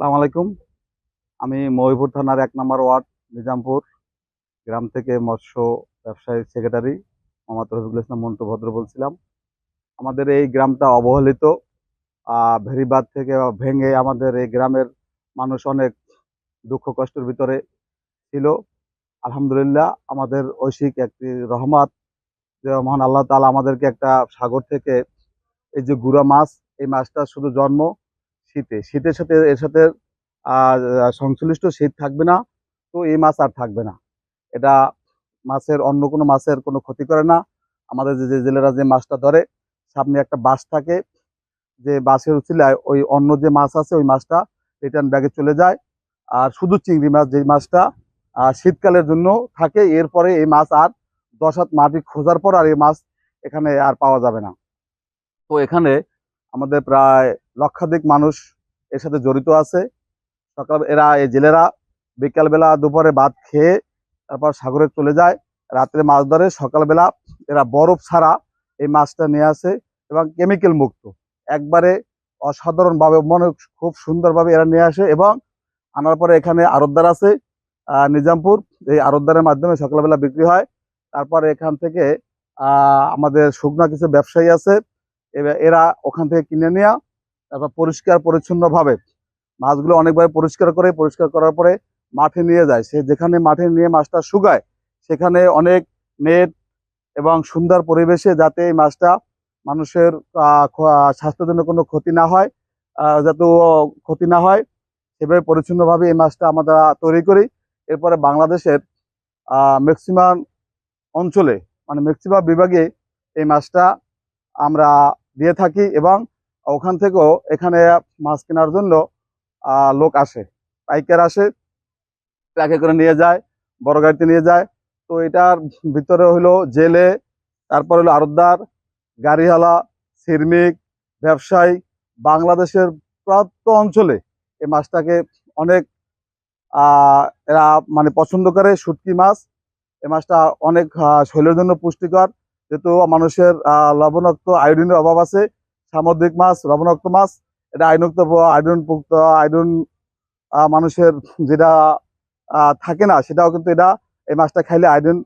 সালাম আলাইকুম। আমি মহিপুর থানার এক নম্বর ওয়ার্ড, নিজামপুর গ্রাম থেকে মৎস্য ব্যবসায়ী সেক্রেটারি মোহাম্মদ রফিকুল ইসলাম মন্টু ভদ্র বলছিলাম। আমাদের এই গ্রামটা অবহেলিত ভেরিবাদ থেকে ভেঙে আমাদের এই গ্রামের মানুষ অনেক দুঃখ কষ্টের ভিতরে ছিল। আলহামদুলিল্লাহ, আমাদের ঐশিক একটি রহমত, যে মহান আল্লাহ তাআলা আমাদেরকে একটা সাগর থেকে এই যে গুড়া মাছ, এই মাছটা শুধু জন্ম শীতে। শীতের সাথে, এর সাথে সংশ্লিষ্ট শীত থাকবে না, তো এই মাছ আর থাকবে না। এটা মাছের, অন্য কোনো মাছের কোনো ক্ষতি করে না। আমাদের যে জেলেরা যে মাছটা ধরে, সামনে একটা বাঁশ থাকে, যে বাঁশের উচিলায় ওই অন্য যে মাছ আছে, ওই মাছটা রিটার্ন ব্যাগে চলে যায়। আর শুধু চিংড়ি মাছ, যে মাছটা শীতকালের জন্য থাকে, এরপরে এই মাছ আর দশ হাত মাটি খোঁজার পর আর এই মাছ এখানে আর পাওয়া যাবে না। তো এখানে আমাদের প্রায় লক্ষাধিক মানুষ এর সাথে জড়িত আছে। সকাল এরা, এই জেলেরা বিকালবেলা দুপুরে ভাত খেয়ে তারপর সাগরে চলে যায়। রাত্রে মাছ ধরে। সকালবেলা এরা বরফ ছাড়া এই মাছটা নিয়ে আসে এবং কেমিক্যাল মুক্ত। একবারে অসাধারণভাবে, মনে খুব সুন্দরভাবে এরা নিয়ে আসে এবং আনার পরে এখানে আড়তদার আছে নিজামপুর। এই আড়তদারের মাধ্যমে সকালবেলা বিক্রি হয়। তারপর এখান থেকে আমাদের শুকনা কিছু ব্যবসায়ী আছে। এরা ওখান থেকে কিনে নেওয়া তারপর পরিষ্কার পরিচ্ছন্নভাবে মাছগুলো অনেকভাবে পরিষ্কার করে, পরিষ্কার করার পরে মাঠে নিয়ে যায়। সে যেখানে মাঠে নিয়ে মাছটা শুকায়, সেখানে অনেক নেট এবং সুন্দর পরিবেশে যাতে এই মাছটা মানুষের স্বাস্থ্যের জন্য কোনো ক্ষতি না হয় যাতে ক্ষতি না হয়, সেভাবে পরিচ্ছন্নভাবে এই মাছটা আমরা তৈরি করি। এরপরে বাংলাদেশের ম্যাক্সিমাম অঞ্চলে মানে ম্যাক্সিমাম বিভাগে এই মাছটা আমরা দিয়ে থাকি এবং ওখান থেকেও এখানে মাছ কেনার জন্য লোক আসে। পাইকার আসে ট্রাকে করে নিয়ে যায়, বড় গাড়িতে নিয়ে যায়। তো এটার ভিতরে হলো জেলে, তারপর হলো আড়তদার, গাড়িওয়ালা, শ্রমিক, ব্যবসায়ী, বাংলাদেশের প্রাপ্ত অঞ্চলে এই মাছটাকে অনেক এরা মানে পছন্দ করে, শুটকি মাছ। এই মাছটা অনেক শরীরের জন্য পুষ্টিকর, যেহেতু মানুষের লবণাক্ত, আয়োডিনের অভাব আছে। সামুদ্রিক মাছ লবণাক্ত মাছ এটা আইনুক্ত আয়োডিন পুক্ত আয়োডিন আহ, মানুষের যেটা থাকে না সেটাও কিন্তু এটা এই মাছটা খাইলে আয়োডিন